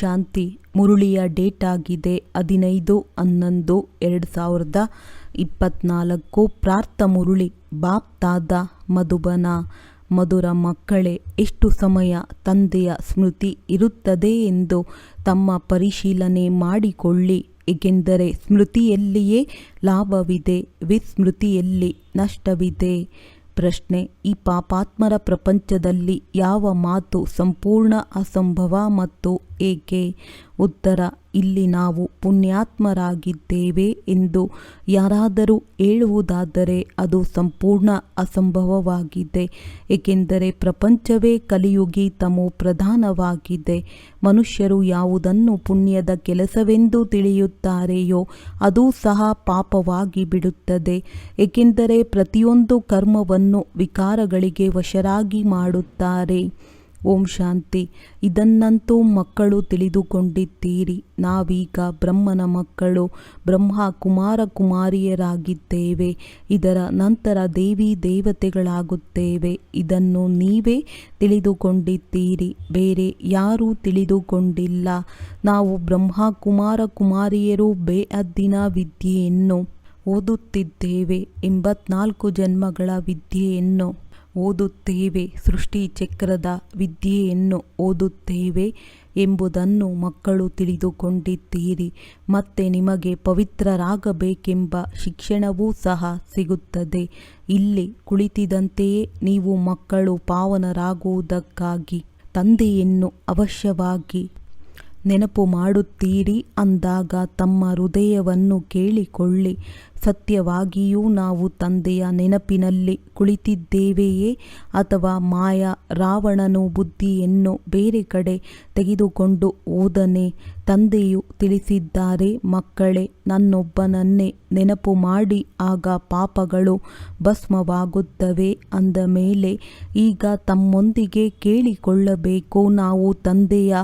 ಶಾಂತಿ ಮುರುಳಿಯ date ಆಗಿದೆ ಹದಿನೈದು ಹನ್ನೊಂದು ಎರಡು ಸಾವಿರದ ಇಪ್ಪತ್ನಾಲ್ಕು. ಪ್ರಾರ್ಥ ಮುರುಳಿ, ಬಾಪ್ ತಾದ ಮಧುಬನ, ಮಧುರ ಮಕ್ಕಳೇ, ಎಷ್ಟು ಸಮಯ ತಂದೆಯ ಸ್ಮೃತಿ ಇರುತ್ತದೆ ಎಂದು ತಮ್ಮ ಪರಿಶೀಲನೆ ಮಾಡಿಕೊಳ್ಳಿ. ಏಕೆಂದರೆ ಸ್ಮೃತಿಯಲ್ಲಿಯೇ ಲಾಭವಿದೆ, ವಿಸ್ಮೃತಿಯಲ್ಲಿ ನಷ್ಟವಿದೆ. ಪ್ರಶ್ನೆ ಈ ಪಾಪಾತ್ಮರ ಪ್ರಪಂಚದಲ್ಲಿ ಯಾವ ಮಾತು ಸಂಪೂರ್ಣ ಅಸಂಭವ ಮತ್ತು ಏಕೆ? ಉತ್ತರ, ಇಲ್ಲಿ ನಾವು ಪುಣ್ಯಾತ್ಮರಾಗಿದ್ದೇವೆ ಎಂದು ಯಾರಾದರೂ ಹೇಳುವುದಾದರೆ ಅದು ಸಂಪೂರ್ಣ ಅಸಂಭವವಾಗಿದೆ, ಏಕೆಂದರೆ ಪ್ರಪಂಚವೇ ಕಲಿಯುಗಿ ತಮೋ ಪ್ರಧಾನವಾಗಿದೆ. ಮನುಷ್ಯರು ಯಾವುದನ್ನು ಪುಣ್ಯದ ಕೆಲಸವೆಂದು ತಿಳಿಯುತ್ತಾರೆಯೋ, ಅದು ಸಹ ಪಾಪವಾಗಿ ಬಿಡುತ್ತದೆ, ಏಕೆಂದರೆ ಪ್ರತಿಯೊಂದು ಕರ್ಮವನ್ನು ವಿಕಾರಗಳಿಗೆ ವಶರಾಗಿ ಮಾಡುತ್ತಾರೆ. ಓಂ ಶಾಂತಿ. ಇದನ್ನಂತೂ ಮಕ್ಕಳು ತಿಳಿದುಕೊಂಡಿದ್ದೀರಿ. ನಾವೀಗ ಬ್ರಹ್ಮನ ಮಕ್ಕಳು, ಬ್ರಹ್ಮ ಕುಮಾರ ಕುಮಾರಿಯರಾಗಿದ್ದೇವೆ. ಇದರ ನಂತರ ದೇವಿ ದೇವತೆಗಳಾಗುತ್ತೇವೆ. ಇದನ್ನು ನೀವೇ ತಿಳಿದುಕೊಂಡಿದ್ದೀರಿ. ಬೇರೆ ಯಾರೂ ತಿಳಿದುಕೊಂಡಿಲ್ಲ. ನಾವು ಬ್ರಹ್ಮ ಕುಮಾರ ಕುಮಾರಿಯರು ಬೇಅದ್ದಿನ ವಿದ್ಯೆಯನ್ನು ಓದುತ್ತಿದ್ದೇವೆ. ಎಂಬತ್ನಾಲ್ಕು ಜನ್ಮಗಳ ವಿದ್ಯೆಯನ್ನು ಓದುತ್ತೇವೆ. ಸೃಷ್ಟಿ ಚಕ್ರದ ವಿದ್ಯೆಯನ್ನು ಓದುತ್ತೇವೆ ಎಂಬುದನ್ನು ಮಕ್ಕಳು ತಿಳಿದುಕೊಂಡಿದ್ದೀರಿ. ಮತ್ತೆ ನಿಮಗೆ ಪವಿತ್ರರಾಗಬೇಕೆಂಬ ಶಿಕ್ಷಣವೂ ಸಹ ಸಿಗುತ್ತದೆ. ಇಲ್ಲಿ ಕುಳಿತಿದಂತೆಯೇ ನೀವು ಮಕ್ಕಳು ಪಾವನರಾಗುವುದಕ್ಕಾಗಿ, ತಂದೆಯನ್ನು ಅವಶ್ಯವಾಗಿ ನೆನಪು ಮಾಡುತ್ತೀರಿ ಅಂದಾಗ ತಮ್ಮ ಹೃದಯವನ್ನು ಕೇಳಿಕೊಳ್ಳಿ. ಸತ್ಯವಾಗಿಯೂ ನಾವು ತಂದೆಯ ನೆನಪಿನಲ್ಲಿ ಕುಳಿತಿದ್ದೇವೆಯೇ? ಅಥವಾ ಮಾಯಾ ರಾವಣನು ಬುದ್ಧಿಯನ್ನು ಬೇರೆ ಕಡೆ ತೆಗೆದುಕೊಂಡು ಹೋದನೆ? ತಂದೆಯು ತಿಳಿಸಿದ್ದಾರೆ, ಮಕ್ಕಳೇ, ನನ್ನೊಬ್ಬನನ್ನೇ ನೆನಪು ಮಾಡಿ, ಆಗ ಪಾಪಗಳು ಭಸ್ಮವಾಗುತ್ತವೆ ಅಂದ ಮೇಲೆ, ಈಗ ತಮ್ಮೊಂದಿಗೆ ಕೇಳಿಕೊಳ್ಳಬೇಕು, ನಾವು ತಂದೆಯ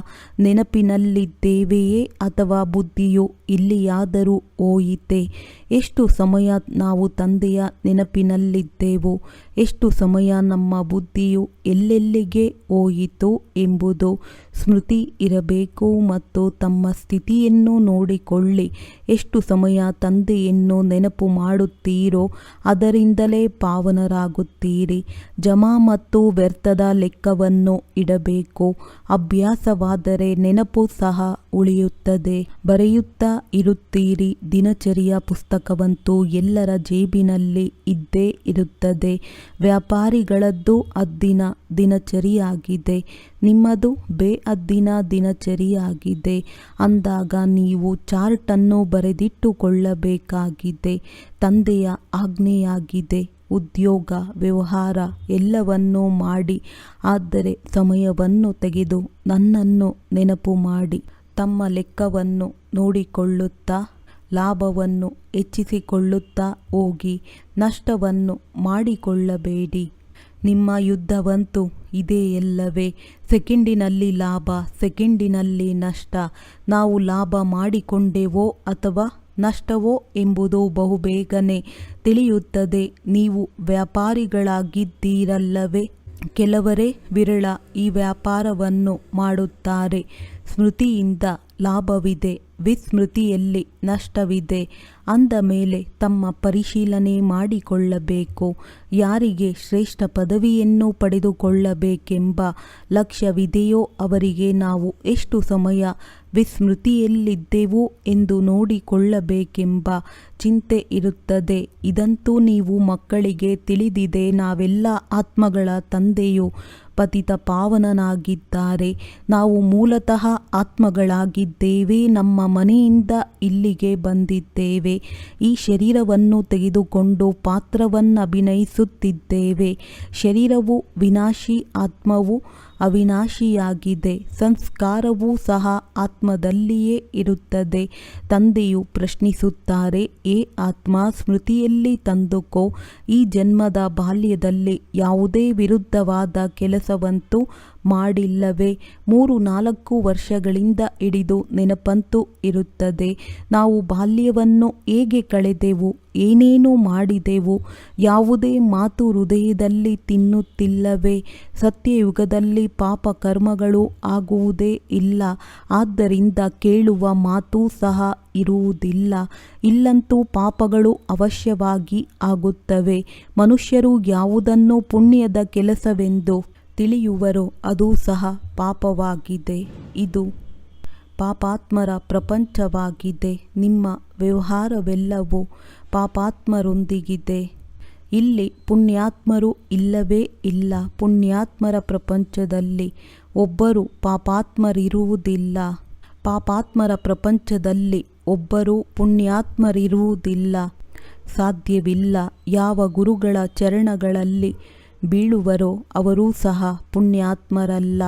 ನೆನಪಿನಲ್ಲಿದ್ದೇವೆಯೇ ಅಥವಾ ಬುದ್ಧಿಯು ಇಲ್ಲಿಯಾದರೂ ಹೋಯಿತೆ? ಎಷ್ಟು ಸಮಯ ನಾವು ತಂದೆಯ ನೆನಪಿನಲ್ಲಿದ್ದೆವು? ಎಷ್ಟು ಸಮಯ ನಮ್ಮ ಬುದ್ಧಿಯು ಎಲ್ಲೆಲ್ಲಿಗೆ ಹೋಯಿತು ಎಂಬುದು ಸ್ಮೃತಿ ಇರಬೇಕು ಮತ್ತು ತಮ್ಮ ಸ್ಥಿತಿಯನ್ನು ನೋಡಿಕೊಳ್ಳಿ. ಎಷ್ಟು ಸಮಯ ತಂದೆಯನ್ನು ನೆನಪು ಮಾಡುತ್ತೀರೋ ಅದರಿಂದಲೇ ಪಾವನರಾಗುತ್ತೀರಿ. ಜಮಾ ಮತ್ತು ವ್ಯರ್ಥದ ಲೆಕ್ಕವನ್ನು ಇಡಬೇಕು. ಅಭ್ಯಾಸವಾದರೆ ನೆನಪು ಸಹ ಉಳಿಯುತ್ತದೆ. ಬರೆಯುತ್ತಾ ಇರುತ್ತೀರಿ. ದಿನಚರಿಯ ಪುಸ್ತಕವಂತೂ ಎಲ್ಲರ ಜೇಬಿನಲ್ಲಿ ಇದ್ದೇ ಇರುತ್ತದೆ. ವ್ಯಾಪಾರಿಗಳದ್ದು ಅದ್ದಿನ ದಿನಚರಿಯಾಗಿದೆ. ನಿಮ್ಮದು ಬೇ ಅದ್ದಿನ ದಿನಚರಿಯಾಗಿದೆ. ಅಂದಾಗ ನೀವು ಚಾರ್ಟನ್ನು ಬರೆದಿಟ್ಟುಕೊಳ್ಳಬೇಕಾಗಿದೆ. ತಂದೆಯ ಆಜ್ಞೆಯಾಗಿದೆ. ಉದ್ಯೋಗ, ವ್ಯವಹಾರ ಎಲ್ಲವನ್ನೂ ಮಾಡಿ, ಆದರೆ ಸಮಯವನ್ನು ತೆಗೆದು ನನ್ನನ್ನು ನೆನಪು ಮಾಡಿ, ತಮ್ಮ ಲೆಕ್ಕವನ್ನು ನೋಡಿಕೊಳ್ಳುತ್ತಾ ಲಾಭವನ್ನು ಹೆಚ್ಚಿಸಿಕೊಳ್ಳುತ್ತಾ ಹೋಗಿ ನಷ್ಟವನ್ನು ಮಾಡಿಕೊಳ್ಳಬೇಡಿ. ನಿಮ್ಮ ಯುದ್ಧವಂತೂ ಇದೇ ಎಲ್ಲವೇ ಸೆಕೆಂಡಿನಲ್ಲಿ ಲಾಭ, ಸೆಕೆಂಡಿನಲ್ಲಿ ನಷ್ಟ. ನಾವು ಲಾಭ ಮಾಡಿಕೊಂಡೆವೋ ಅಥವಾ ನಷ್ಟವೋ ಎಂಬುದು ಬಹುಬೇಗನೆ ತಿಳಿಯುತ್ತದೆ. ನೀವು ವ್ಯಾಪಾರಿಗಳಾಗಿದ್ದೀರಲ್ಲವೇ? ಕೆಲವರೇ ವಿರಳ ಈ ವ್ಯಾಪಾರವನ್ನು ಮಾಡುತ್ತಾರೆ. ಸ್ಮೃತಿಯಿಂದ ಲಾಭವಿದೆ. ವಿಸ್ಮೃತಿಯಲ್ಲಿ ನಷ್ಟವಿದೆ. ಅಂದ ಮೇಲೆ ತಮ್ಮ ಪರಿಶೀಲನೆ ಮಾಡಿಕೊಳ್ಳಬೇಕು. ಯಾರಿಗೆ ಶ್ರೇಷ್ಠ ಪದವಿಯನ್ನು ಪಡೆದುಕೊಳ್ಳಬೇಕೆಂಬ ಲಕ್ಷ್ಯವಿದೆಯೋ ಅವರಿಗೆ ನಾವು ಎಷ್ಟು ಸಮಯ ವಿಸ್ಮೃತಿಯಲ್ಲಿದ್ದೆವು ಎಂದು ನೋಡಿಕೊಳ್ಳಬೇಕೆಂಬ ಚಿಂತೆ ಇರುತ್ತದೆ. ಇದಂತೂ ನೀವು ಮಕ್ಕಳಿಗೆ ತಿಳಿದಿದೆ, ನಾವೆಲ್ಲ ಆತ್ಮಗಳ ತಂದೆಯು ಪತಿತ ಪಾವನನಾಗಿದ್ದಾರೆ. ನಾವು ಮೂಲತಃ ಆತ್ಮಗಳಾಗಿದ್ದೇವೆ, ನಮ್ಮ ಮನೆಯಿಂದ ಇಲ್ಲಿಗೆ ಬಂದಿದ್ದೇವೆ. ಈ ಶರೀರವನ್ನು ತೆಗೆದುಕೊಂಡು ಪಾತ್ರವನ್ನು ಅಭಿನಯಿಸುತ್ತಿದ್ದೇವೆ ಶರೀರವು ವಿನಾಶಿ, ಆತ್ಮವು ಅವಿನಾಶಿಯಾಗಿದೆ. ಸಂಸ್ಕಾರವೂ ಸಹ ಆತ್ಮದಲ್ಲಿಯೇ ಇರುತ್ತದೆ. ತಂದೆಯು ಪ್ರಶ್ನಿಸುತ್ತಾರೆ, ಏ ಆತ್ಮ, ಸ್ಮೃತಿಯಲ್ಲಿ ತಂದುಕೋ. ಈ ಜನ್ಮದ ಬಾಲ್ಯದಲ್ಲಿ ಯಾವುದೇ ವಿರುದ್ಧವಾದ ಕೆಲಸವಂತೂ ಮಾಡಿಲ್ಲವೇ? ಮೂರು ನಾಲ್ಕು ವರ್ಷಗಳಿಂದ ಹಿಡಿದು ನೆನಪಂತೂ ಇರುತ್ತದೆ. ನಾವು ಬಾಲ್ಯವನ್ನು ಹೇಗೆ ಕಳೆದೆವು? ಏನೇನು ಮಾಡಿದೆವು? ಯಾವುದೇ ಮಾತು ಹೃದಯದಲ್ಲಿ ತಿನ್ನುತ್ತಿಲ್ಲವೇ? ಸತ್ಯಯುಗದಲ್ಲಿ ಪಾಪ ಕರ್ಮಗಳು ಆಗುವುದೇ ಇಲ್ಲ. ಆದ್ದರಿಂದ ಕೇಳುವ ಮಾತು ಸಹ ಇರುವುದಿಲ್ಲ. ಇಲ್ಲಂತೂ ಪಾಪಗಳು ಅವಶ್ಯವಾಗಿ ಆಗುತ್ತವೆ. ಮನುಷ್ಯರು ಯಾವುದನ್ನು ಪುಣ್ಯದ ಕೆಲಸವೆಂದು ತಿಳಿಯುವರೋ ಅದು ಸಹ ಪಾಪವಾಗಿದೆ. ಇದು ಪಾಪಾತ್ಮರ ಪ್ರಪಂಚವಾಗಿದೆ. ನಿಮ್ಮ ವ್ಯವಹಾರವೆಲ್ಲವೂ ಪಾಪಾತ್ಮರೊಂದಿಗಿದೆ. ಇಲ್ಲಿ ಪುಣ್ಯಾತ್ಮರು ಇಲ್ಲವೇ ಇಲ್ಲ. ಪುಣ್ಯಾತ್ಮರ ಪ್ರಪಂಚದಲ್ಲಿ ಒಬ್ಬರು ಪಾಪಾತ್ಮರಿರುವುದಿಲ್ಲ. ಪಾಪಾತ್ಮರ ಪ್ರಪಂಚದಲ್ಲಿ ಒಬ್ಬರು ಪುಣ್ಯಾತ್ಮರಿರುವುದಿಲ್ಲ. ಸಾಧ್ಯವಿಲ್ಲ. ಯಾವ ಗುರುಗಳ ಚರಣಗಳಲ್ಲಿ ಬೀಳುವರೋ ಅವರೂ ಸಹ ಪುಣ್ಯಾತ್ಮರಲ್ಲ.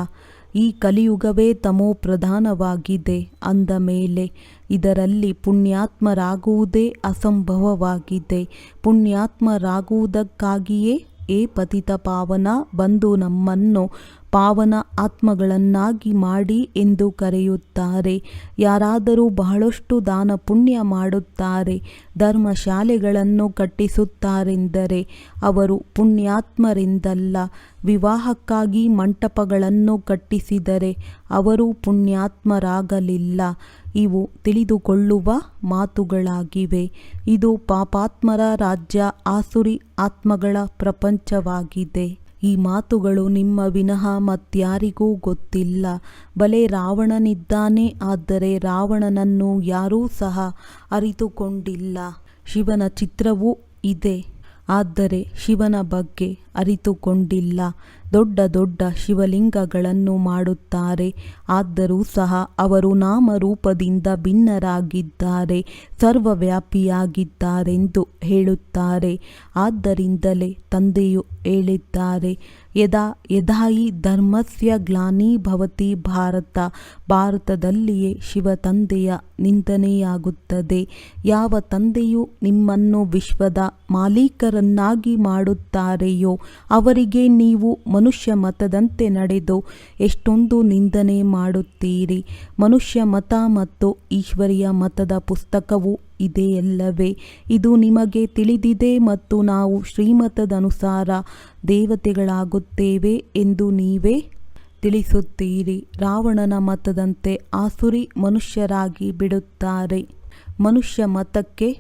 ಈ ಕಲಿಯುಗವೇ ತಮೋ ಪ್ರಧಾನವಾಗಿದೆ. ಅಂದ ಮೇಲೆ ಇದರಲ್ಲಿ ಪುಣ್ಯಾತ್ಮರಾಗುವುದೇ ಅಸಂಭವವಾಗಿದೆ. ಪುಣ್ಯಾತ್ಮರಾಗುವುದಕ್ಕಾಗಿಯೇ ಏ ಪತಿತ ಪಾವನ, ಬಂದು ನಮ್ಮನ್ನು ಪಾವನ ಆತ್ಮಗಳನ್ನಾಗಿ ಮಾಡಿ ಎಂದು ಕರೆಯುತ್ತಾರೆ. ಯಾರಾದರೂ ಬಹಳಷ್ಟು ದಾನ ಪುಣ್ಯ ಮಾಡುತ್ತಾರೆ, ಧರ್ಮಶಾಲೆಗಳನ್ನು ಕಟ್ಟಿಸುತ್ತಾರೆಂದರೆ ಅವರು ಪುಣ್ಯಾತ್ಮರಿಂದಲ್ಲ, ವಿವಾಹಕ್ಕಾಗಿ ಮಂಟಪಗಳನ್ನು ಕಟ್ಟಿಸಿದರೆ ಅವರು ಪುಣ್ಯಾತ್ಮರಾಗಲಿಲ್ಲ. ಇವು ತಿಳಿದುಕೊಳ್ಳುವ ಮಾತುಗಳಾಗಿವೆ. ಇದು ಪಾಪಾತ್ಮರ ರಾಜ್ಯ ಆಸುರಿ ಆತ್ಮಗಳ ಪ್ರಪಂಚವಾಗಿದೆ. ಈ ಮಾತುಗಳು ನಿಮ್ಮ ವಿನಃ ಮತ್ಯಾರಿಗೂ ಗೊತ್ತಿಲ್ಲ. ಬಲೆ ರಾವಣನಿದ್ದಾನೆ, ಆದರೆ ರಾವಣನನ್ನು ಯಾರೂ ಸಹ ಅರಿತುಕೊಂಡಿಲ್ಲ. ಶಿವನ ಚಿತ್ರವೂ ಇದೆ. ಆದರೆ ಶಿವನ ಬಗ್ಗೆ ಅರಿತುಕೊಂಡಿಲ್ಲ. ದೊಡ್ಡ ದೊಡ್ಡ ಶಿವಲಿಂಗಗಳನ್ನು ಮಾಡುತ್ತಾರೆ. ಆದರೂ ಸಹ ಅವರು ನಾಮರೂಪದಿಂದ ಭಿನ್ನರಾಗಿದ್ದಾರೆ. ಸರ್ವವ್ಯಾಪಿಯಾಗಿದ್ದಾರೆಂದು ಹೇಳುತ್ತಾರೆ. ಆದ್ದರಿಂದಲೇ ತಂದೆಯು ಹೇಳಿದ್ದಾರೆ. ಯದಾ ಯದಾಯಿ ಧರ್ಮಸ್ಯ ಗ್ಲಾನಿ ಭವತಿ ಭಾರತ, ಭಾರತದಲ್ಲಿಯೇ ಶಿವ ತಂದೆಯ ನಿಂದನೆಯಾಗುತ್ತದೆ. ಯಾವ ತಂದೆಯು ನಿಮ್ಮನ್ನು ವಿಶ್ವದ ಮಾಲೀಕರನ್ನಾಗಿ ಮಾಡುತ್ತಾರೆಯೋ, ಅವರಿಗೆ ನೀವು ಮನುಷ್ಯ ಮತದಂತೆ ನಡೆದು ಎಷ್ಟೊಂದು ನಿಂದನೆ ಮಾಡುತ್ತೀರಿ. ಮನುಷ್ಯ ಮತ ಮತ್ತು ಈಶ್ವರಿಯ ಮತದ ಪುಸ್ತಕವು ಇದೆಯಲ್ಲವೇ ಇದು ನಿಮಗೆ ತಿಳಿದಿದೆ ಮತ್ತು ನಾವು ಶ್ರೀಮತದನುಸಾರ ದೇವತೆಗಳಾಗುತ್ತೇವೆ ಎಂದು ನೀವೇ ತಿಳಿಸುತ್ತೀರಿ. ರಾವಣನ ಮತದಂತೆ ಆಸುರಿ ಮನುಷ್ಯರಾಗಿ ಬಿಡುತ್ತಾರೆ. ಮನುಷ್ಯ ಮತಕ್ಕೆ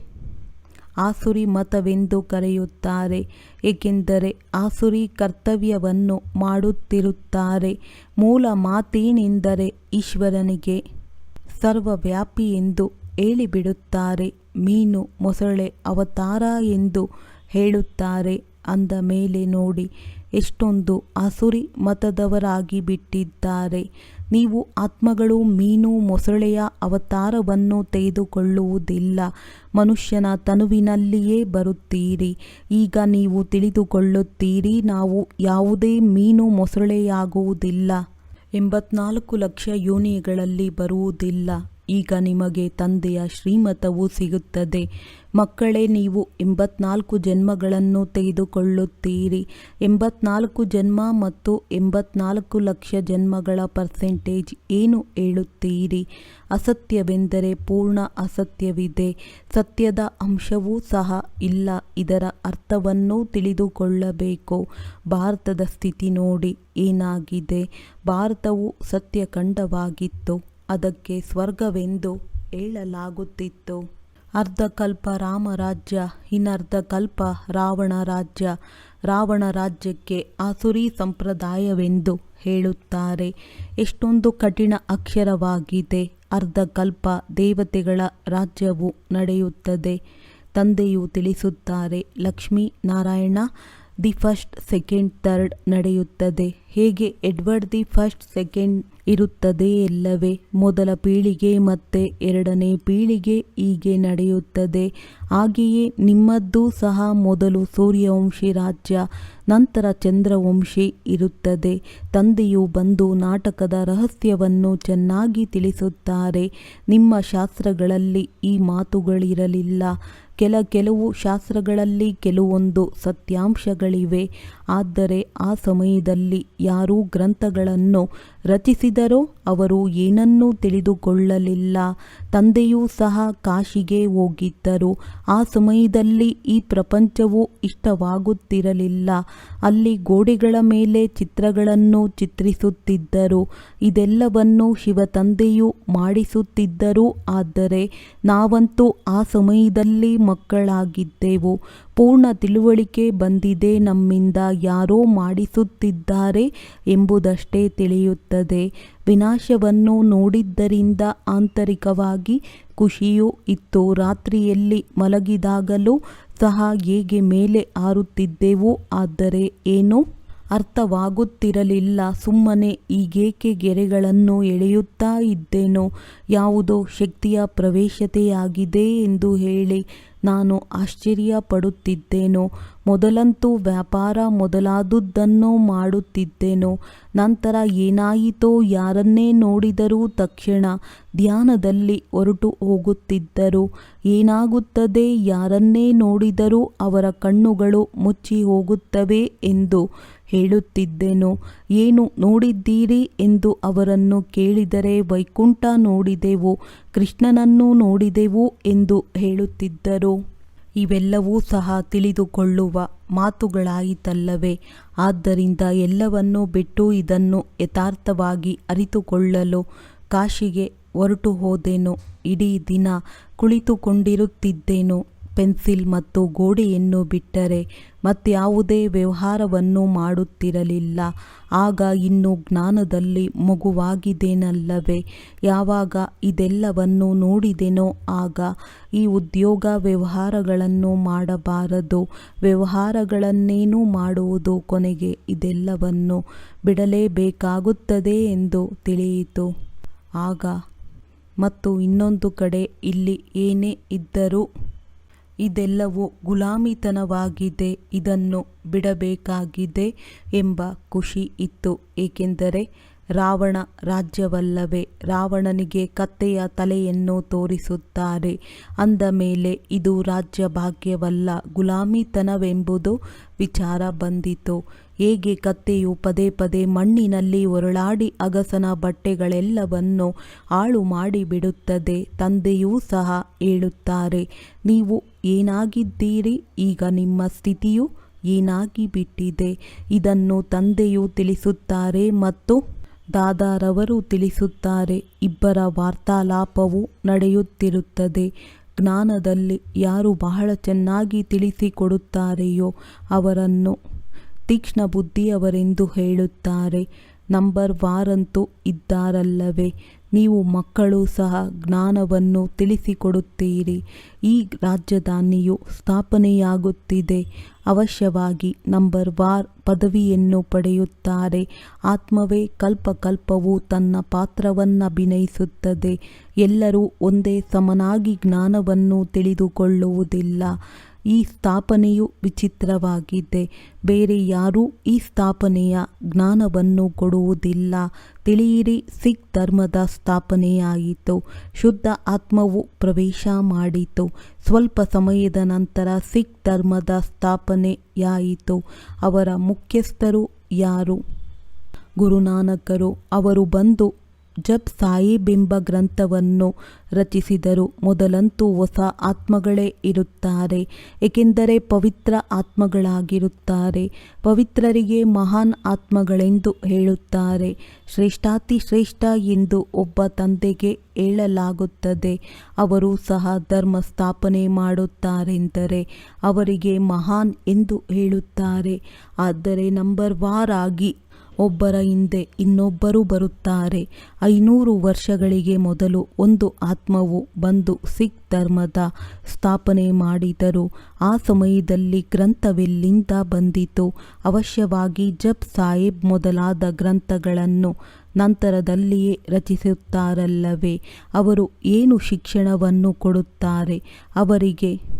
ಆಸುರಿ ಮತವೆಂದು ಕರೆಯುತ್ತಾರೆ. ಏಕೆಂದರೆ ಆಸುರಿ ಕರ್ತವ್ಯವನ್ನು ಮಾಡುತ್ತಿರುತ್ತಾರೆ. ಮೂಲ ಮಾತೇನೆಂದರೆ ಈಶ್ವರನಿಗೆ ಸರ್ವವ್ಯಾಪಿ ಎಂದು ಹೇಳಿಬಿಡುತ್ತಾರೆ. ಮೀನು ಮೊಸಳೆ ಅವತಾರ ಎಂದು ಹೇಳುತ್ತಾರೆ. ಅಂದ ಮೇಲೆ ನೋಡಿ, ಎಷ್ಟೊಂದು ಆಸುರಿ ಮತದವರಾಗಿ ಬಿಟ್ಟಿದ್ದಾರೆ. ನೀವು ಆತ್ಮಗಳು, ಮೀನು ಮೊಸಳೆಯ ಅವತಾರವನ್ನು ತೆಗೆದುಕೊಳ್ಳುವುದಿಲ್ಲ. ಮನುಷ್ಯನ ತನುವಿನಲ್ಲಿಯೇ ಬರುತ್ತೀರಿ. ಈಗ ನೀವು ತಿಳಿದುಕೊಳ್ಳುತ್ತೀರಿ, ನಾವು ಯಾವುದೇ ಮೀನು ಮೊಸಳೆಯಾಗುವುದಿಲ್ಲ. ಎಂಬತ್ನಾಲ್ಕು ಲಕ್ಷ ಯೋನಿಗಳಲ್ಲಿ ಬರುವುದಿಲ್ಲ. ಈಗ ನಿಮಗೆ ತಂದೆಯ ಶ್ರೀಮತವು ಸಿಗುತ್ತದೆ. ಮಕ್ಕಳೇ, ನೀವು ಎಂಬತ್ನಾಲ್ಕು ಜನ್ಮಗಳನ್ನು ತೆಗೆದುಕೊಳ್ಳುತ್ತೀರಿ. ಎಂಬತ್ನಾಲ್ಕು ಜನ್ಮ ಮತ್ತು ಎಂಬತ್ನಾಲ್ಕು ಲಕ್ಷ ಜನ್ಮಗಳ ಪರ್ಸೆಂಟೇಜ್ ಏನು ಹೇಳುತ್ತೀರಿ? ಅಸತ್ಯವೆಂದರೆ ಪೂರ್ಣ ಅಸತ್ಯವಿದೆ. ಸತ್ಯದ ಅಂಶವೂ ಸಹ ಇಲ್ಲ. ಇದರ ಅರ್ಥವನ್ನು ತಿಳಿದುಕೊಳ್ಳಬೇಕು. ಭಾರತದ ಸ್ಥಿತಿ ನೋಡಿ, ಏನಾಗಿದೆ? ಭಾರತವು ಸತ್ಯಖಂಡವಾಗಿತ್ತು. ಅದಕ್ಕೆ ಸ್ವರ್ಗವೆಂದು ಹೇಳಲಾಗುತ್ತಿತ್ತು. ಅರ್ಧಕಲ್ಪ ರಾಮರಾಜ್ಯ, ಇನ್ನರ್ಧಕಲ್ಪ ರಾವಣ ರಾಜ್ಯ. ರಾವಣ ರಾಜ್ಯಕ್ಕೆ ಆಸುರಿ ಸಂಪ್ರದಾಯವೆಂದು ಹೇಳುತ್ತಾರೆ. ಎಷ್ಟೊಂದು ಕಠಿಣ ಅಕ್ಷರವಾಗಿದೆ. ಅರ್ಧಕಲ್ಪ ದೇವತೆಗಳ ರಾಜ್ಯವು ನಡೆಯುತ್ತದೆ. ತಂದೆಯು ತಿಳಿಸುತ್ತಾರೆ Lakshmi Narayana the first, second, third ನಡೆಯುತ್ತದೆ. ಹೇಗೆ ಎಡ್ವರ್ಡ್ ದಿ ಫಸ್ಟ್ ಸೆಕೆಂಡ್ ಇರುತ್ತದೆ ಎಲ್ಲವೇ ಮೊದಲ ಪೀಳಿಗೆ ಮತ್ತೆ ಎರಡನೇ ಪೀಳಿಗೆ ಹೀಗೆ ನಡೆಯುತ್ತದೆ. ಹಾಗೆಯೇ ನಿಮ್ಮದ್ದು ಸಹ ಮೊದಲು ಸೂರ್ಯವಂಶಿ ರಾಜ್ಯ, ನಂತರ ಚಂದ್ರವಂಶಿ ಇರುತ್ತದೆ. ತಂದೆಯು ಬಂದು ನಾಟಕದ ರಹಸ್ಯವನ್ನು ಚೆನ್ನಾಗಿ ತಿಳಿಸುತ್ತಾರೆ. ನಿಮ್ಮ ಶಾಸ್ತ್ರಗಳಲ್ಲಿ ಈ ಮಾತುಗಳಿರಲಿಲ್ಲ. ಕೆಲ ಕೆಲವು ಶಾಸ್ತ್ರಗಳಲ್ಲಿ ಕೆಲವೊಂದು ಸತ್ಯಾಂಶಗಳಿವೆ. ಆದರೆ ಆ ಸಮಯದಲ್ಲಿ ಯಾರೂ ಗ್ರಂಥಗಳನ್ನು ರಚಿಸಿದರೋ ಅವರು ಏನನ್ನೂ ತಿಳಿದುಕೊಳ್ಳಲಿಲ್ಲ. ತಂದೆಯೂ ಸಹ ಕಾಶಿಗೆ ಹೋಗಿದ್ದರು. ಆ ಸಮಯದಲ್ಲಿ ಈ ಪ್ರಪಂಚವು ಇಷ್ಟವಾಗುತ್ತಿರಲಿಲ್ಲ. ಅಲ್ಲಿ ಗೋಡೆಗಳ ಮೇಲೆ ಚಿತ್ರಗಳನ್ನು ಚಿತ್ರಿಸುತ್ತಿದ್ದರು. ಇದೆಲ್ಲವನ್ನು ಶಿವ ತಂದೆಯು ಮಾಡಿಸುತ್ತಿದ್ದರು. ಆದರೆ ನಾವಂತೂ ಆ ಸಮಯದಲ್ಲಿ ಮಕ್ಕಳಾಗಿದ್ದೆವು. ಪೂರ್ಣ ತಿಳುವಳಿಕೆ ಬಂದಿದೆ ನಮ್ಮಿಂದ ಯಾರೋ ಮಾಡಿಸುತ್ತಿದ್ದಾರೆ ಎಂಬುದಷ್ಟೇ ತಿಳಿಯುತ್ತದೆ ವಿನಾಶವನ್ನು ನೋಡಿದ್ದರಿಂದ ಆಂತರಿಕವಾಗಿ ಖುಷಿಯೂ ಇತ್ತು. ರಾತ್ರಿಯಲ್ಲಿ ಮಲಗಿದಾಗಲೂ ಸಹ ಹೇಗೆ ಮೇಲೆ ಆರುತ್ತಿದ್ದೆವು ಆದರೆ ಏನು? ಅರ್ಥವಾಗುತ್ತಿರಲಿಲ್ಲ. ಸುಮ್ಮನೆ ಈಗೇಕೆ ಗೆರೆಗಳನ್ನು ಎಳೆಯುತ್ತಾ ಇದ್ದೇನೋ? ಯಾವುದೋ ಶಕ್ತಿಯ ಪ್ರವೇಶತೆಯಾಗಿದೆ ಎಂದು ಹೇಳಿ ನಾನು ಆಶ್ಚರ್ಯ ಪಡುತ್ತಿದ್ದೇನೋ ಮೊದಲಂತೂ ವ್ಯಾಪಾರ ಮೊದಲಾದುದನ್ನು ಮಾಡುತ್ತಿದ್ದೇನೋ? ನಂತರ ಏನಾಯಿತೋ ಯಾರನ್ನೇ ನೋಡಿದರೂ ತಕ್ಷಣ ಧ್ಯಾನದಲ್ಲಿ ಹೊರಟು ಹೋಗುತ್ತಿದ್ದರು. ಏನಾಗುತ್ತದೆ ಯಾರನ್ನೇ ನೋಡಿದರೂ ಅವರ ಕಣ್ಣುಗಳು ಮುಚ್ಚಿ ಹೋಗುತ್ತವೆ ಎಂದು ಹೇಳುತ್ತಿದ್ದೆನು. ಏನು ನೋಡಿದ್ದೀರಿ ಎಂದು ಅವರನ್ನು ಕೇಳಿದರೆ, ವೈಕುಂಠ ನೋಡಿದೆವು, ಕೃಷ್ಣನನ್ನು ನೋಡಿದೆವು ಎಂದು ಹೇಳುತ್ತಿದ್ದರು. ಇವೆಲ್ಲವೂ ಸಹ ತಿಳಿದುಕೊಳ್ಳುವ ಮಾತುಗಳಾಯಿತಲ್ಲವೇ. ಆದ್ದರಿಂದ ಎಲ್ಲವನ್ನೂ ಬಿಟ್ಟು ಇದನ್ನು ಯಥಾರ್ಥವಾಗಿ ಅರಿತುಕೊಳ್ಳಲು ಕಾಶಿಗೆ ಹೊರಟು ಹೋದೆನು ಇಡೀ ದಿನ ಕುಳಿತುಕೊಂಡಿರುತ್ತಿದ್ದೆನು. ಪೆನ್ಸಿಲ್ ಮತ್ತು ಗೋಡೆಯನ್ನು ಬಿಟ್ಟರೆ ಮತ್ಯಾವುದೇ ವ್ಯವಹಾರವನ್ನು ಮಾಡುತ್ತಿರಲಿಲ್ಲ. ಆಗ ಇನ್ನು ಜ್ಞಾನದಲ್ಲಿ ಮಗುವಾಗಿದ್ದೇನಲ್ಲವೇ? ಯಾವಾಗ ಇದೆಲ್ಲವನ್ನು ನೋಡಿದೆನೋ ಆಗ ಈ ಉದ್ಯೋಗ ವ್ಯವಹಾರಗಳನ್ನು ಮಾಡಬಾರದು. ವ್ಯವಹಾರಗಳನ್ನೇನೂ ಮಾಡುವುದು ಕೊನೆಗೆ ಇದೆಲ್ಲವನ್ನು ಬಿಡಲೇಬೇಕಾಗುತ್ತದೆ ಎಂದು ತಿಳಿಯಿತು. ಆಗ, ಮತ್ತು ಇನ್ನೊಂದು ಕಡೆ ಇಲ್ಲಿ ಏನೇ ಇದ್ದರೂ ಇದೆಲ್ಲವೂ ಗುಲಾಮಿತನವಾಗಿದೆ ಇದನ್ನು ಬಿಡಬೇಕಾಗಿದೆ ಎಂಬ ಖುಷಿ ಇತ್ತು. ಏಕೆಂದರೆ ರಾವಣ ರಾಜ್ಯವಲ್ಲವೇ, ರಾವಣನಿಗೆ ಕತ್ತೆಯ ತಲೆಯನ್ನು ತೋರಿಸುತ್ತಾರೆ. ಅಂದ ಮೇಲೆ, ಇದು ರಾಜ್ಯ ಭಾಗ್ಯವಲ್ಲ, ಗುಲಾಮಿತನವೆಂಬುದು ವಿಚಾರ ಬಂದಿತು. ಹೇಗೆ ಕತ್ತೆಯು ಪದೇ ಪದೇ ಮಣ್ಣಿನಲ್ಲಿ ಒರಳಾಡಿ ಅಗಸನ ಬಟ್ಟೆಗಳೆಲ್ಲವನ್ನು ಹಾಳು ಮಾಡಿಬಿಡುತ್ತದೆ, ತಂದೆಯೂ ಸಹ ಹೇಳುತ್ತಾರೆ, ನೀವು ಏನಾಗಿದ್ದೀರಿ? ಈಗ ನಿಮ್ಮ ಸ್ಥಿತಿಯು ಏನಾಗಿ ಬಿಟ್ಟಿದೆ ಇದನ್ನು ತಂದೆಯು ತಿಳಿಸುತ್ತಾರೆ ಮತ್ತು ದಾದಾರವರು ತಿಳಿಸುತ್ತಾರೆ, ಇಬ್ಬರ ವಾರ್ತಾಲಾಪವು ನಡೆಯುತ್ತಿರುತ್ತದೆ. ಜ್ಞಾನದಲ್ಲಿ ಯಾರು ಬಹಳ ಚೆನ್ನಾಗಿ ತಿಳಿಸಿಕೊಡುತ್ತಾರೆಯೋ ಅವರನ್ನು ತೀಕ್ಷ್ಣ ಬುದ್ಧಿಯವರೆಂದು ಹೇಳುತ್ತಾರೆ. ನಂಬರ್ ವಾರಂತೂ ಇದ್ದಾರಲ್ಲವೇ? ನೀವು ಮಕ್ಕಳು ಸಹ ಜ್ಞಾನವನ್ನು ತಿಳಿಸಿಕೊಡುತ್ತೀರಿ. ಈ ರಾಜಧಾನಿಯು ಸ್ಥಾಪನೆಯಾಗುತ್ತಿದೆ. ಅವಶ್ಯವಾಗಿ ನಂಬರ್ ವಾರ್ ಪದವಿಯನ್ನು ಪಡೆಯುತ್ತಾರೆ. ಆತ್ಮವೇ ಕಲ್ಪಕಲ್ಪವು ತನ್ನ ಪಾತ್ರವನ್ನಭಿನಯಿಸುತ್ತದೆ ಎಲ್ಲರೂ ಒಂದೇ ಸಮನಾಗಿ ಜ್ಞಾನವನ್ನು ತಿಳಿದುಕೊಳ್ಳುವುದಿಲ್ಲ. ಈ ಸ್ಥಾಪನೆಯು ವಿಚಿತ್ರವಾಗಿದೆ. ಬೇರೆ ಯಾರೂ ಈ ಸ್ಥಾಪನೆಯ ಜ್ಞಾನವನ್ನು ಕೊಡುವುದಿಲ್ಲ. ತಿಳಿಯಿರಿ, ಸಿಖ್ ಧರ್ಮದ ಸ್ಥಾಪನೆಯಾಯಿತು. ಶುದ್ಧ ಆತ್ಮವು ಪ್ರವೇಶ ಮಾಡಿತು. ಸ್ವಲ್ಪ ಸಮಯದ ನಂತರ ಸಿಖ್ ಧರ್ಮದ ಸ್ಥಾಪನೆಯಾಯಿತು. ಅವರ ಮುಖ್ಯಸ್ಥರು ಯಾರು? ಗುರುನಾನಕರು. ಅವರು ಬಂದು ಜಪ್ ಸಾಯಿಬಿಂಬ ಗ್ರಂಥವನ್ನು ರಚಿಸಿದರು. ಮೊದಲಂತೂ ಹೊಸ ಆತ್ಮಗಳೇ ಇರುತ್ತಾರೆ, ಏಕೆಂದರೆ ಪವಿತ್ರ ಆತ್ಮಗಳಾಗಿರುತ್ತಾರೆ. ಪವಿತ್ರರಿಗೆ ಮಹಾನ್ ಆತ್ಮಗಳೆಂದು ಹೇಳುತ್ತಾರೆ. ಶ್ರೇಷ್ಠಾತಿ ಶ್ರೇಷ್ಠ ಎಂದು ಒಬ್ಬ ತಂದೆಗೆ ಹೇಳಲಾಗುತ್ತದೆ. ಅವರು ಸಹ ಧರ್ಮ ಸ್ಥಾಪನೆ ಮಾಡುತ್ತಾರೆಂದರೆ ಅವರಿಗೆ ಮಹಾನ್ ಎಂದು ಹೇಳುತ್ತಾರೆ. ಆದರೆ ನಂಬರ್ ವಾರ್ ಆಗಿ ಒಬ್ಬರ ಹಿಂದೆ ಇನ್ನೊಬ್ಬರು ಬರುತ್ತಾರೆ. ಐನೂರು ವರ್ಷಗಳಿಗೆ ಮೊದಲು ಒಂದು ಆತ್ಮವು ಬಂದು ಸಿಖ್ ಧರ್ಮದ ಸ್ಥಾಪನೆ ಮಾಡಿದರು. ಆ ಸಮಯದಲ್ಲಿ ಗ್ರಂಥವೆಲ್ಲಿಂದ ಬಂದಿತು? ಅವಶ್ಯವಾಗಿ ಜಬ್ ಸಾಹೇಬ್ ಮೊದಲಾದ ಗ್ರಂಥಗಳನ್ನು ನಂತರದಲ್ಲಿಯೇ ರಚಿಸುತ್ತಾರಲ್ಲವೇ? ಅವರು ಏನು ಶಿಕ್ಷಣವನ್ನು ಕೊಡುತ್ತಾರೆ? ಅವರಿಗೆ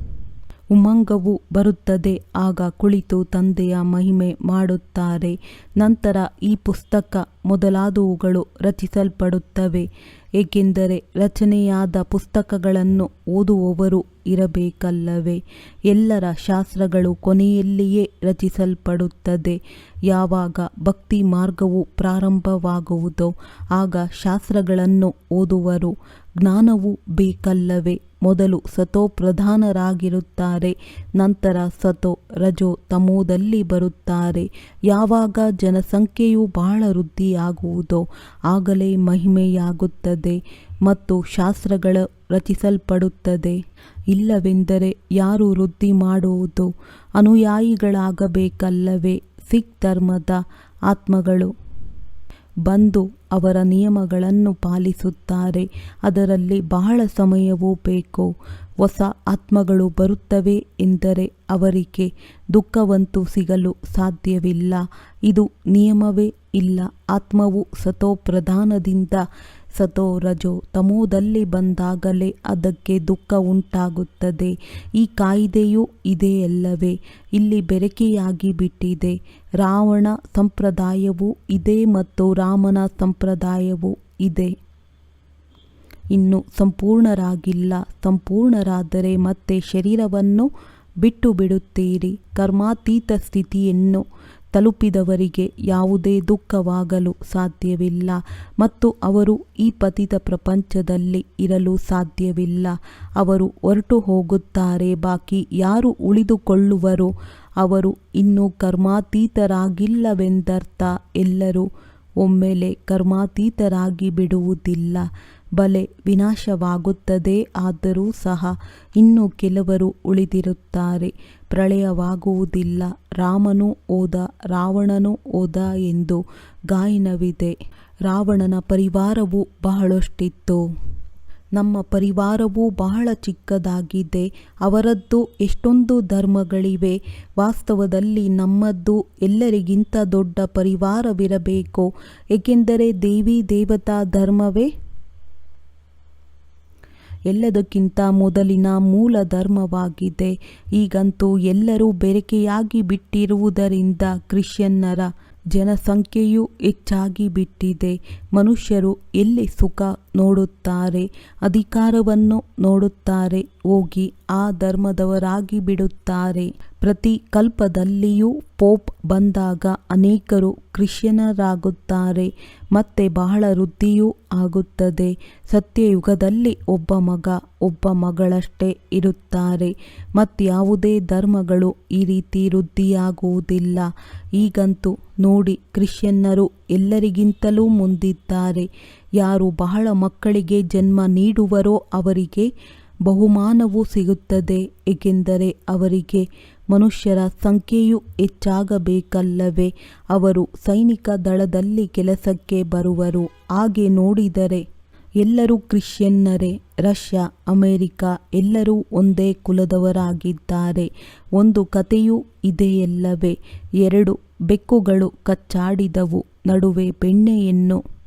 ಉಮಂಗವು ಬರುತ್ತದೆ. ಆಗ ಕುಳಿತು ತಂದೆಯ ಮಹಿಮೆ ಮಾಡುತ್ತಾರೆ. ನಂತರ ಈ ಪುಸ್ತಕ ಮೊದಲಾದವುಗಳು ರಚಿಸಲ್ಪಡುತ್ತವೆ. ಏಕೆಂದರೆ ರಚನೆಯಾದ ಪುಸ್ತಕಗಳನ್ನು ಓದುವವರು ಇರಬೇಕಲ್ಲವೇ? ಎಲ್ಲರ ಶಾಸ್ತ್ರಗಳು ಕೊನೆಯಲ್ಲಿಯೇ ರಚಿಸಲ್ಪಡುತ್ತದೆ. ಯಾವಾಗ ಭಕ್ತಿ ಮಾರ್ಗವು ಪ್ರಾರಂಭವಾಗುವುದೋ ಆಗ ಶಾಸ್ತ್ರಗಳನ್ನು ಓದುವರು ಜ್ಞಾನವು ಬೇಕಲ್ಲವೇ? ಮೊದಲು ಸತೋ ಪ್ರಧಾನರಾಗಿರುತ್ತಾರೆ, ನಂತರ ಸತೋ ರಜೋ ತಮೋದಲ್ಲಿ ಬರುತ್ತಾರೆ. ಯಾವಾಗ ಜನಸಂಖ್ಯೆಯು ಬಹಳ ವೃದ್ಧಿಯಾಗುವುದೋ, ಆಗಲೇ ಮಹಿಮೆಯಾಗುತ್ತದೆ ಮತ್ತು ಶಾಸ್ತ್ರಗಳು ರಚಿಸಲ್ಪಡುತ್ತದೆ. ಇಲ್ಲವೆಂದರೆ ಯಾರು ವೃದ್ಧಿ ಮಾಡುವುದು? ಅನುಯಾಯಿಗಳಾಗಬೇಕಲ್ಲವೇ? ಸಿಖ್ ಧರ್ಮದ ಆತ್ಮಗಳು. ಬಂದು ಅವರ ನಿಯಮಗಳನ್ನು ಪಾಲಿಸುತ್ತಾರೆ. ಅದರಲ್ಲಿ ಬಹಳ ಸಮಯವೂ ಬೇಕು. ಹೊಸ ಆತ್ಮಗಳು ಬರುತ್ತವೆ ಎಂದರೆ ಅವರಿಗೆ ದುಃಖವಂತೂ ಸಿಗಲು ಸಾಧ್ಯವಿಲ್ಲ. ಇದು ನಿಯಮವೇ ಇಲ್ಲ. ಆತ್ಮವು ಸತೋ ಪ್ರಧಾನದಿಂದ ಸತೋ ರಜೋ ತಮೋದಲ್ಲಿ ಬಂದಾಗಲೇ ಅದಕ್ಕೆ ದುಃಖ ಉಂಟಾಗುತ್ತದೆ. ಈ ಇದೆ ಇದೆಯಲ್ಲವೇ ಇಲ್ಲಿ ಬೆರಕೆಯಾಗಿ ಬಿಟ್ಟಿದೆ. ರಾವಣ ಸಂಪ್ರದಾಯವೂ ಇದೆ ಮತ್ತು ರಾಮನ ಸಂಪ್ರದಾಯವೂ ಇದೆ. ಇನ್ನು ಸಂಪೂರ್ಣರಾಗಿಲ್ಲ. ಸಂಪೂರ್ಣರಾದರೆ ಮತ್ತೆ ಶರೀರವನ್ನು ಬಿಟ್ಟು ಬಿಡುತ್ತೀರಿ. ಕರ್ಮಾತೀತ ಸ್ಥಿತಿಯನ್ನು ತಲುಪಿದವರಿಗೆ ಯಾವುದೇ ದುಃಖವಾಗಲು ಸಾಧ್ಯವಿಲ್ಲ ಮತ್ತು ಅವರು ಈ ಪತಿತ ಪ್ರಪಂಚದಲ್ಲಿ ಇರಲು ಸಾಧ್ಯವಿಲ್ಲ. ಅವರು ಹೊರಟು ಹೋಗುತ್ತಾರೆ, ಬಾಕಿ ಯಾರು ಉಳಿದುಕೊಳ್ಳುವರೋ, ಅವರು ಇನ್ನೂ ಕರ್ಮಾತೀತರಾಗಿಲ್ಲವೆಂದರ್ಥ, ಎಲ್ಲರೂ ಒಮ್ಮೆಲೆ ಕರ್ಮಾತೀತರಾಗಿ ಬಿಡುವುದಿಲ್ಲ. ಬಲೆ ವಿನಾಶವಾಗುತ್ತದೆ, ಆದರೂ ಸಹ ಇನ್ನೂ ಕೆಲವರು ಉಳಿದಿರುತ್ತಾರೆ. ಪ್ರಳಯವಾಗುವುದಿಲ್ಲ. ರಾಮನು ಓದ, ರಾವಣನು ಓದ ಎಂದು ಗಾಯನವಿದೆ. ರಾವಣನ ಪರಿವಾರವು ಬಹಳಷ್ಟಿತ್ತು. ನಮ್ಮ ಪರಿವಾರವು ಬಹಳ ಚಿಕ್ಕದಾಗಿದೆ. ಅವರದ್ದು ಎಷ್ಟೊಂದು ಧರ್ಮಗಳಿವೆ. ವಾಸ್ತವದಲ್ಲಿ ನಮ್ಮದ್ದು ಎಲ್ಲರಿಗಿಂತ ದೊಡ್ಡ ಪರಿವಾರವಿರಬೇಕು. ಏಕೆಂದರೆ ದೇವಿ ದೇವತಾ ಧರ್ಮವೇ? ಎಲ್ಲದಕ್ಕಿಂತ ಮೊದಲಿನ ಮೂಲ ಧರ್ಮವಾಗಿದೆ. ಈಗಂತೂ ಎಲ್ಲರೂ ಬೆರಕೆಯಾಗಿ ಬಿಟ್ಟಿರುವುದರಿಂದ ಕ್ರಿಶ್ಚಿಯನ್ನರ ಜನಸಂಖ್ಯೆಯು ಹೆಚ್ಚಾಗಿ ಬಿಟ್ಟಿದೆ. ಮನುಷ್ಯರು ಎಲ್ಲಿ ಸುಖ ನೋಡುತ್ತಾರೆ, ಅಧಿಕಾರವನ್ನು ನೋಡುತ್ತಾರೆ, ಹೋಗಿ ಆ ಧರ್ಮದವರಾಗಿ ಬಿಡುತ್ತಾರೆ. ಪ್ರತಿ ಕಲ್ಪದಲ್ಲಿಯೂ ಪೋಪ್ ಬಂದಾಗ ಅನೇಕರು ಕ್ರಿಶ್ಚಿಯನರಾಗುತ್ತಾರೆ. ಮತ್ತೆ ಬಹಳ ವೃದ್ಧಿಯೂ ಆಗುತ್ತದೆ. ಸತ್ಯಯುಗದಲ್ಲಿ ಒಬ್ಬ ಮಗ ಒಬ್ಬ ಮಗಳಷ್ಟೇ ಇರುತ್ತಾರೆ. ಮತ್ಯಾವುದೇ ಧರ್ಮಗಳು ಈ ರೀತಿ ವೃದ್ಧಿಯಾಗುವುದಿಲ್ಲ. ಈಗಂತೂ ನೋಡಿ ಕ್ರಿಶ್ಚಿಯನ್ನರು ಎಲ್ಲರಿಗಿಂತಲೂ ಮುಂದಿದ್ದಾರೆ. ಯಾರು ಬಹಳ ಮಕ್ಕಳಿಗೆ ಜನ್ಮ ನೀಡುವರೋ ಅವರಿಗೆ ಬಹುಮಾನವೂ ಸಿಗುತ್ತದೆ, ಏಕೆಂದರೆ ಅವರಿಗೆ ಮನುಷ್ಯರ ಸಂಖ್ಯೆಯೂ ಹೆಚ್ಚಾಗಬೇಕಲ್ಲವೇ? ಅವರು ಸೈನಿಕ ದಳದಲ್ಲಿ ಕೆಲಸಕ್ಕೆ ಬರುವರು. ಹಾಗೆ ನೋಡಿದರೆ ಎಲ್ಲರೂ ಕ್ರಿಶ್ಚಿಯನ್ನರೇ, ರಷ್ಯಾ, ಅಮೇರಿಕ ಎಲ್ಲರೂ ಒಂದೇ ಕುಲದವರಾಗಿದ್ದಾರೆ. ಒಂದು ಕಥೆಯೂ ಇದೆಯಲ್ಲವೇ? ಎರಡು ಬೆಕ್ಕುಗಳು ಕಚ್ಚಾಡಿದವು. ನಡುವೆ ಬೆಣ್ಣೆಯನ್ನು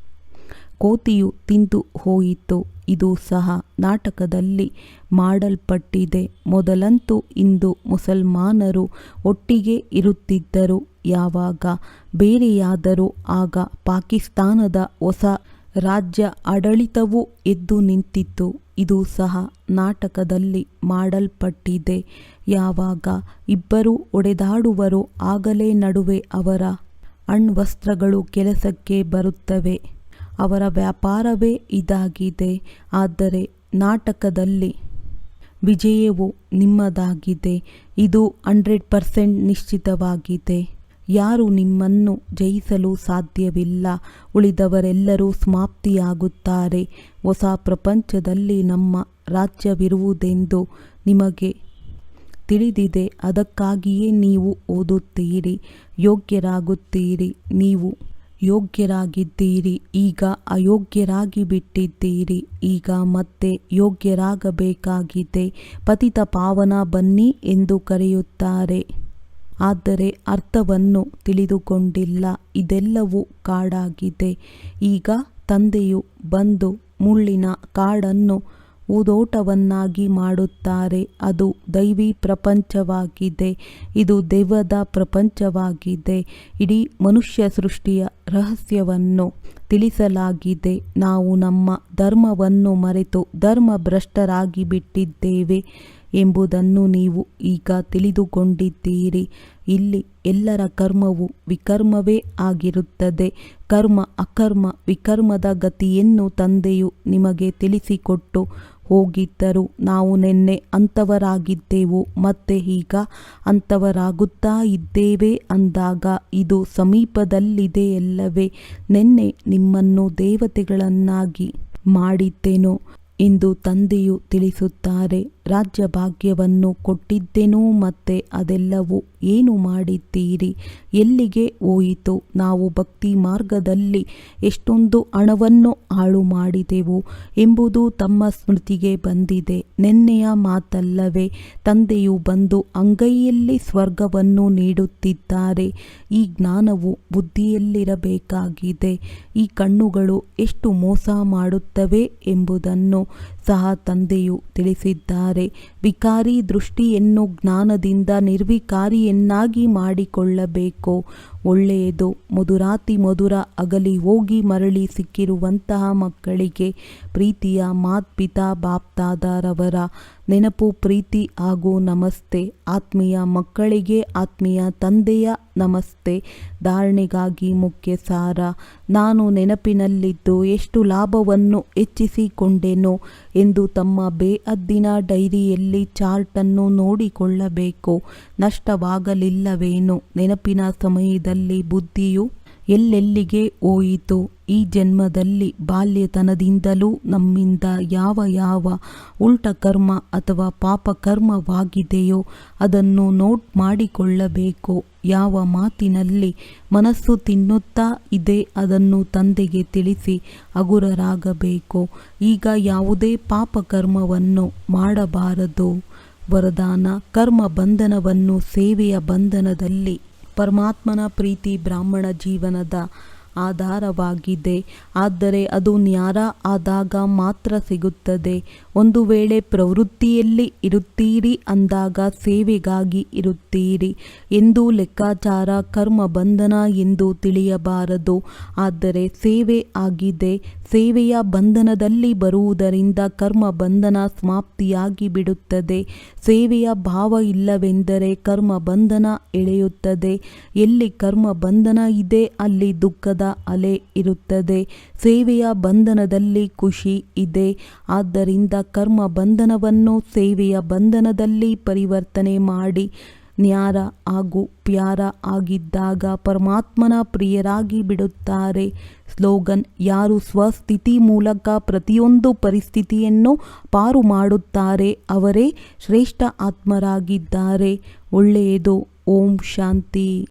ಕೋತಿಯು ತಿಂದು ಹೋಯಿತು. ಇದು ಸಹ ನಾಟಕದಲ್ಲಿ ಮಾಡಲ್ಪಟ್ಟಿದೆ. ಮೊದಲಂತೂ ಇಂದು ಮುಸಲ್ಮಾನರು ಒಟ್ಟಿಗೆ ಇರುತ್ತಿದ್ದರು. ಯಾವಾಗ? ಬೇರೆಯಾದರೂ. ಆಗ ಪಾಕಿಸ್ತಾನದ ಹೊಸ ರಾಜ್ಯ ಆಡಳಿತವೂ ಎದ್ದು ನಿಂತಿತ್ತು. ಇದು ಸಹ ನಾಟಕದಲ್ಲಿ ಮಾಡಲ್ಪಟ್ಟಿದೆ. ಯಾವಾಗ? ಇಬ್ಬರು ಒಡೆದಾಡುವರು. ಆಗಲೇ ನಡುವೆ ಅವರ ಅಣ್ವಸ್ತ್ರಗಳು ಕೆಲಸಕ್ಕೆ ಬರುತ್ತವೆ. ಅವರ ವ್ಯಾಪಾರವೇ ಇದಾಗಿದೆ. ಆದರೆ ನಾಟಕದಲ್ಲಿ ವಿಜಯವು ನಿಮ್ಮದಾಗಿದೆ. ಇದು ಹಂಡ್ರೆಡ್ ಪರ್ಸೆಂಟ್ ನಿಶ್ಚಿತವಾಗಿದೆ. ಯಾರು ನಿಮ್ಮನ್ನು ಜಯಿಸಲು ಸಾಧ್ಯವಿಲ್ಲ. ಉಳಿದವರೆಲ್ಲರೂ ಸಮಾಪ್ತಿಯಾಗುತ್ತಾರೆ. ಹೊಸ ಪ್ರಪಂಚದಲ್ಲಿ ನಮ್ಮ ರಾಜ್ಯವಿರುವುದೆಂದು ನಿಮಗೆ ತಿಳಿದಿದೆ. ಅದಕ್ಕಾಗಿಯೇ ನೀವು ಓದುತ್ತೀರಿ. ಯೋಗ್ಯರಾಗುತ್ತೀರಿ. ನೀವು ಯೋಗ್ಯರಾಗಿದ್ದೀರಿ, ಈಗ ಅಯೋಗ್ಯರಾಗಿ ಬಿಟ್ಟಿದ್ದೀರಿ, ಈಗ ಮತ್ತೆ ಯೋಗ್ಯರಾಗಬೇಕಾಗಿದೆ. ಪತಿತ ಪಾವನ ಬನ್ನಿ ಎಂದು ಕರೆಯುತ್ತಾರೆ. ಆದರೆ ಅರ್ಥವನ್ನು ತಿಳಿದುಕೊಂಡಿಲ್ಲ, ಇದೆಲ್ಲವೂ ಕಾಡಾಗಿದೆ. ಈಗ ತಂದೆಯು ಬಂದು ಮುಳ್ಳಿನ ಕಾಡನ್ನು ಹೂದೋಟವನ್ನಾಗಿ ಮಾಡುತ್ತಾರೆ. ಅದು ದೈವಿ ಪ್ರಪಂಚವಾಗಿದೆ. ಇದು ದೇವದ ಪ್ರಪಂಚವಾಗಿದೆ. ಇಡೀ ಮನುಷ್ಯ ಸೃಷ್ಟಿಯ ರಹಸ್ಯವನ್ನು ತಿಳಿಸಲಾಗಿದೆ. ನಾವು ನಮ್ಮ ಧರ್ಮವನ್ನು ಮರೆತು ಧರ್ಮ ಭ್ರಷ್ಟರಾಗಿ ಬಿಟ್ಟಿದ್ದೇವೆ ಎಂಬುದನ್ನು ನೀವು ಈಗ ತಿಳಿದುಕೊಂಡಿದ್ದೀರಿ. ಇಲ್ಲಿ ಎಲ್ಲರ ಕರ್ಮವು ವಿಕರ್ಮವೇ ಆಗಿರುತ್ತದೆ. ಕರ್ಮ ಅಕರ್ಮ ವಿಕರ್ಮದ ಗತಿಯನ್ನು ತಂದೆಯು ನಿಮಗೆ ತಿಳಿಸಿಕೊಟ್ಟು ಹೋಗಿದ್ದರು. ನಾವು ನಿನ್ನೆ ಅಂಥವರಾಗಿದ್ದೆವು ಮತ್ತೆ ಈಗ ಅಂಥವರಾಗುತ್ತಾ ಇದ್ದೇವೆ ಅಂದಾಗ ಇದು ಸಮೀಪದಲ್ಲಿದೆಯಲ್ಲವೇ ನಿನ್ನೆ ನಿಮ್ಮನ್ನು ದೇವತೆಗಳನ್ನಾಗಿ ಮಾಡಿದ್ದೆನು ಎಂದು ತಂದೆಯು ತಿಳಿಸುತ್ತಾರೆ. ರಾಜ್ಯ ಭಾಗ್ಯವನ್ನು ಕೊಟ್ಟಿದ್ದೆನೋ ಮತ್ತೆ ಅದೆಲ್ಲವೂ ಏನು ಮಾಡಿದ್ದೀರಿ? ಎಲ್ಲಿಗೆ ಹೋಯಿತು? ನಾವು ಭಕ್ತಿ ಮಾರ್ಗದಲ್ಲಿ ಎಷ್ಟೊಂದು ಹಣವನ್ನು ಹಾಳು ಮಾಡಿದೆವು ಎಂಬುದು ತಮ್ಮ ಸ್ಮೃತಿಗೆ ಬಂದಿದೆ. ನೆನ್ನೆಯ ಮಾತಲ್ಲವೇ, ತಂದೆಯು ಬಂದು ಅಂಗೈಯಲ್ಲಿ ಸ್ವರ್ಗವನ್ನು ನೀಡುತ್ತಿದ್ದಾರೆ. ಈ ಜ್ಞಾನವು ಬುದ್ಧಿಯಲ್ಲಿರಬೇಕಾಗಿದೆ. ಈ ಕಣ್ಣುಗಳು ಎಷ್ಟು ಮೋಸ ಮಾಡುತ್ತವೆ ಎಂಬುದನ್ನು ಸಹ ತಂದೆಯು ತಿಳಿಸಿದ್ದಾರೆ. ವಿಕಾರಿ ದೃಷ್ಟಿಯನ್ನು ಜ್ಞಾನದಿಂದ ನಿರ್ವಿಕಾರಿಯನ್ನಾಗಿ ಮಾಡಿಕೊಳ್ಳಬೇಕು. ಒಳ್ಳೆಯದು. ಮಧುರಾತಿ ಮಧುರ ಅಗಲಿ ಹೋಗಿ ಮರಳಿ ಸಿಕ್ಕಿರುವಂತಹ ಮಕ್ಕಳಿಗೆ ಪ್ರೀತಿಯ ಮಾತ್ಪಿತಾ ಬಾಪ್ತಾದರವರ ನೆನಪು, ಪ್ರೀತಿ ಹಾಗೂ ನಮಸ್ತೆ. ಆತ್ಮೀಯ ಮಕ್ಕಳಿಗೆ ಆತ್ಮೀಯ ತಂದೆಯ ನಮಸ್ತೆ. ಧಾರಣೆಗಾಗಿ ಮುಖ್ಯ ಸಾರ. ನಾನು ನೆನಪಿನಲ್ಲಿದ್ದು ಎಷ್ಟು ಲಾಭವನ್ನು ಹೆಚ್ಚಿಸಿಕೊಂಡೆನೋ ಎಂದು ತಮ್ಮ ಬೇಅದ್ದಿನ ಡೈರಿಯಲ್ಲಿ ಚಾರ್ಟನ್ನು ನೋಡಿಕೊಳ್ಳಬೇಕು. ನಷ್ಟವಾಗಲಿಲ್ಲವೇನು ನೆನಪಿನ ಸಮಯದಲ್ಲಿ ಬುದ್ಧಿಯು ಎಲ್ಲೆಲ್ಲಿಗೆ ಹೋಯಿತು, ಈ ಜನ್ಮದಲ್ಲಿ ಬಾಲ್ಯತನದಿಂದಲೂ ನಮ್ಮಿಂದ ಯಾವ ಯಾವ ಉಲ್ಟ ಕರ್ಮ ಅಥವಾ ಪಾಪ ಕರ್ಮವಾಗಿದೆಯೋ ಅದನ್ನು ನೋಟ್ ಮಾಡಿಕೊಳ್ಳಬೇಕು. ಯಾವ ಮಾತಿನಲ್ಲಿ ಮನಸ್ಸು ತಿನ್ನುತ್ತಾ ಇದೆ ಅದನ್ನು ತಂದೆಗೆ ತಿಳಿಸಿ ಹಗುರರಾಗಬೇಕು. ಈಗ ಯಾವುದೇ ಪಾಪ ಕರ್ಮವನ್ನು ಮಾಡಬಾರದು. ವರದಾನ, ಕರ್ಮ ಬಂಧನವನ್ನು ಸೇವೆಯ ಬಂಧನದಲ್ಲಿ ಪರಮಾತ್ಮನ ಪ್ರೀತಿ ಬ್ರಾಹ್ಮಣ ಜೀವನದ ಆಧಾರವಾಗಿದೆ. ಆದರೆ ಅದು ನ್ಯಾರ ಆದಾಗ ಮಾತ್ರ ಸಿಗುತ್ತದೆ. ಒಂದು ವೇಳೆ ಪ್ರವೃತ್ತಿಯಲ್ಲಿ ಇರುತ್ತೀರಿ ಅಂದಾಗ ಸೇವೆಗಾಗಿ ಇರುತ್ತೀರಿ ಎಂದು ಲೆಕ್ಕಾಚಾರ ಕರ್ಮ ಬಂಧನ ಎಂದು ತಿಳಿಯಬಾರದು. ಆದರೆ ಸೇವೆ ಆಗಿದೆ, ಸೇವೆಯ ಬಂಧನದಲ್ಲಿ ಬರುವುದರಿಂದ ಕರ್ಮ ಬಂಧನ ಸಮಾಪ್ತಿಯಾಗಿ ಬಿಡುತ್ತದೆ. ಸೇವೆಯ ಭಾವ ಇಲ್ಲವೆಂದರೆ ಕರ್ಮ ಬಂಧನ ಎಳೆಯುತ್ತದೆ. ಎಲ್ಲಿ ಕರ್ಮ ಬಂಧನ ಇದೆ, ಅಲ್ಲಿ ದುಃಖದ ಅಲೆ ಇರುತ್ತದೆ. ಸೇವೆಯ ಬಂಧನದಲ್ಲಿ ಖುಷಿ ಇದೆ. ಆದ್ದರಿಂದ ಕರ್ಮ ಬಂಧನವನ್ನು ಸೇವೆಯ ಬಂಧನದಲ್ಲಿ ಪರಿವರ್ತನೆ ಮಾಡಿ ನ್ಯಾರ ಹಾಗೂ ಪ್ಯಾರ ಆಗಿದ್ದಾಗ ಪರಮಾತ್ಮನ ಪ್ರಿಯರಾಗಿ ಬಿಡುತ್ತಾರೆ. ಸ್ಲೋಗನ್, ಯಾರು ಸ್ವಸ್ಥಿತಿ ಮೂಲಕ ಪ್ರತಿಯೊಂದು ಪರಿಸ್ಥಿತಿಯನ್ನು ಪಾರು ಮಾಡುತ್ತಾರೆ, ಅವರೇ ಶ್ರೇಷ್ಠ ಆತ್ಮರಾಗಿದ್ದಾರೆ. ಒಳ್ಳೆಯದು. ಓಂ ಶಾಂತಿ.